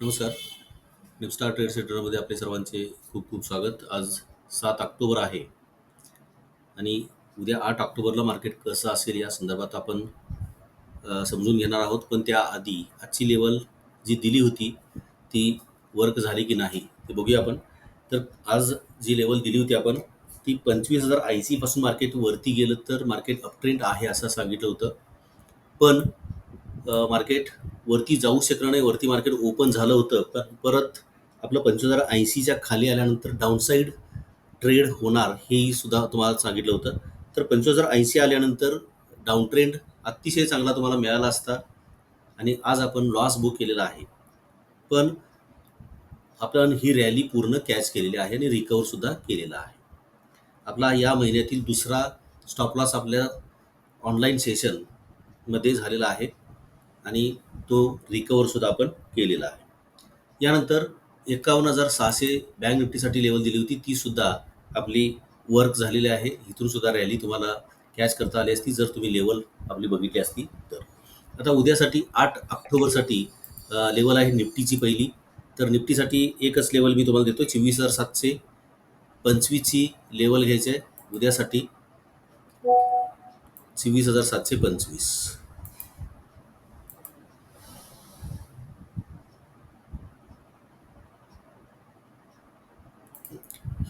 नमस्कार. निपस्टार ट्रेड सेंटरमध्ये आपले सर्वांचे खूप खूप स्वागत. आज सात ऑक्टोबर आहे आणि उद्या आठ ऑक्टोबरला मार्केट कसं असेल या संदर्भात आपण समजून घेणार आहोत. पण त्याआधी आजची लेवल जी दिली होती ती वर्क झाली की नाही ते बघूया आपण. तर आज जी लेवल दिली होती आपण ती पंचवीस हजार आय सीपासून मार्केट वरती गेलं तर मार्केट अपट्रेंड आहे असं सांगितलं होतं. पण मार्केट वरती जाऊ शकलं नाही वरती मार्केट ओपन झालं होतं पण परत आपलं पंचवीस हजार ऐंशीच्या खाली आल्यानंतर डाऊनसाईड ट्रेड होणार हेही सुद्धा तुम्हाला सांगितलं होतं. तर पंचवीस हजार ऐंशी आल्यानंतर डाऊन ट्रेंड अतिशय चांगला तुम्हाला मिळाला असता आणि आज आपण लॉस बुक केलेला आहे. पण आपण ही रॅली पूर्ण कॅच केलेली आहे आणि रिकवरसुद्धा केलेला आहे. आपला या महिन्यातील दुसरा स्टॉप लॉस आपल्या ऑनलाईन सेशनमध्ये झालेला आहे. आणि तो रिकवरसुद्धा आपण केलेला आहे. यानंतर एकावन्न हजार सहाशे बँक निफ्टीसाठी लेवल दिली होती. तीसुद्धा आपली वर्क झालेली आहे. इथूनसुद्धा रॅली तुम्हाला कॅच करता आली असती जर तुम्ही लेवल आपली बघितली असती तर. आता उद्यासाठी आठ ऑक्टोबरसाठी लेवल आहे निफ्टीची पहिली. तर निफ्टीसाठी एकच लेवल मी तुम्हाला देतो चोवीस हजार सातशे पंचवीसची लेवल घ्यायची आहे. उद्यासाठी चोवीस हजार सातशे पंचवीस.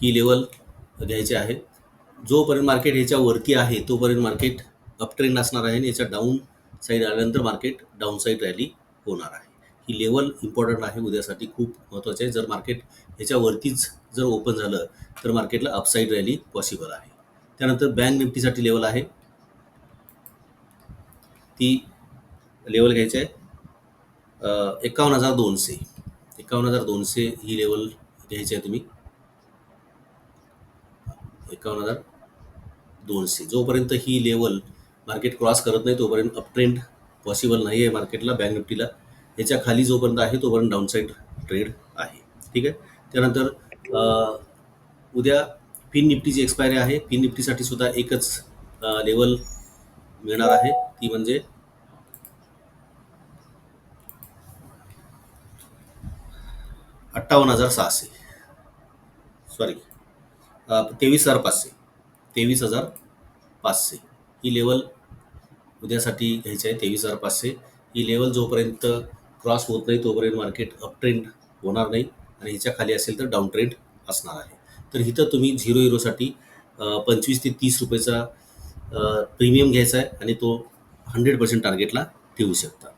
ही लेवल घ्यायची आहे जोपर्यंत मार्केट ह्याच्या वरती आहे तोपर्यंत मार्केट अपट्रेंड असणार आहे आणि याच्या डाऊन साईड आल्यानंतर मार्केट डाऊन साईड रॅली होणार आहे. ही लेवल इम्पॉर्टंट आहे उद्यासाठी खूप महत्त्वाचे आहे. जर मार्केट ह्याच्या वरतीच जर ओपन झालं तर मार्केटला अपसाईड रॅली पॉसिबल आहे. त्यानंतर बँक निफ्टीसाठी लेवल आहे. ती लेवल घ्यायची आहे. एकावन्न हजार दोनशे. एकावन्न हजार दोनशे ही लेवल घ्यायची आहे तुम्ही. एकावन्न हजार दोनशे. जोपर्यंत ही लेवल मार्केट क्रॉस करत नाही तोपर्यंत अपट्रेंड पॉसिबल नाही आहे मार्केटला बँक निफ्टीला याच्या खाली जोपर्यंत आहे तोपर्यंत डाऊनसाईड ट्रेड आहे. ठीक आहे? त्यानंतर उद्या फिन निफ्टीची एक्सपायरी आहे फिन निफ्टीसाठी सुद्धा एकच लेवल मिळणार आहे. ती म्हणजे अठ्ठावन्न हजार सहाशे. सॉरी तेवीस हजार पाचशे. तेवीस हजार पाचशे. ही लेवल उद्यासाठी घ्यायची आहे तेवीस हजार पाचशे. ही लेवल जोपर्यंत क्रॉस होत नाही तोपर्यंत मार्केट अप ट्रेंड होणार नाही आणि ह्याच्या खाली असेल तर डाऊन ट्रेंड असणार आहे. तर इथं तुम्ही झिरो हिरोसाठी पंचवीस ते तीस रुपयेचा प्रीमियम घ्यायचा आहे आणि तो हंड्रेड पर्सेंट टार्गेटला ठेवू शकता.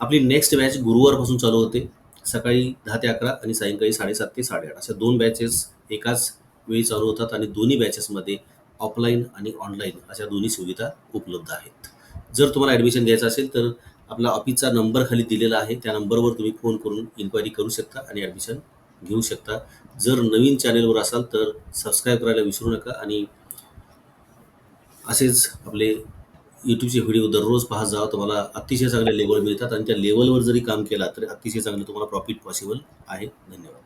आपली नेक्स्ट बॅच गुरुवारपासून चालू होते. सकाळी दहा ते अकरा आणि सायंकाळी साडेसात ते साडेआठ. अशा दोन बॅचेस एकाच वेळी चालू होतात आणि दोन्ही बॅचेसमध्ये ऑफलाईन आणि ऑनलाईन अशा दोन्ही सुविधा उपलब्ध आहेत. जर तुम्हाला ॲडमिशन घ्यायचं असेल तर आपला ऑफिसचा नंबर खाली दिलेला आहे. त्या नंबरवर तुम्ही फोन करून इन्क्वायरी करू शकता आणि ॲडमिशन घेऊ शकता. जर नवीन चॅनेलवर असाल तर सबस्क्राईब करायला विसरू नका आणि असेच आपले यूट्यूबचे व्हिडिओ दररोज पाहत जा. तुम्हाला अतिशय चांगले लेवल मिळतात आणि त्या लेवलवर जरी काम केला तर अतिशय चांगलं तुम्हाला प्रॉफिट पॉसिबल आहे. धन्यवाद.